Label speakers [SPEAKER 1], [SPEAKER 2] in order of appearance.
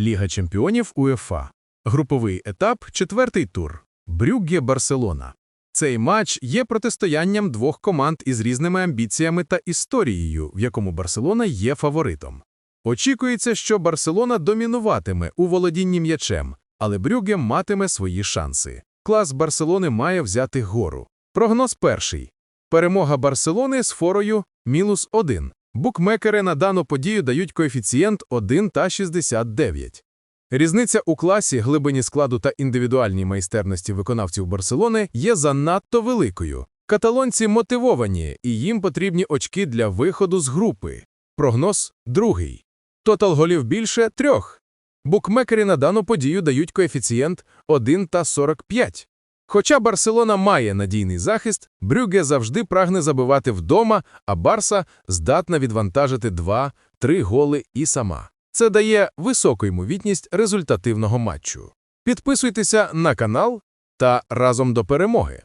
[SPEAKER 1] Ліга чемпіонів УЄФА. Груповий етап, четвертий тур. Брюгге Барселона. Цей матч є протистоянням двох команд із різними амбіціями та історією, в якому Барселона є фаворитом. Очікується, що Барселона домінуватиме у володінні м'ячем, але Брюгге матиме свої шанси. Клас Барселони має взяти гору. Прогноз перший. Перемога Барселони з форою мінус 1. Букмекери на дану подію дають коефіцієнт 1 та 69. Різниця у класі, глибині складу та індивідуальній майстерності виконавців Барселони є занадто великою. Каталонці мотивовані, і їм потрібні очки для виходу з групи. Прогноз другий. Тотал голів більше трьох. Букмекери на дану подію дають коефіцієнт 1 та 45. Хоча Барселона має надійний захист, Брюге завжди прагне забивати вдома, а Барса здатна відвантажити 2-3 голи і сама. Це дає високу ймовітність результативного матчу. Підписуйтеся на канал та разом до перемоги.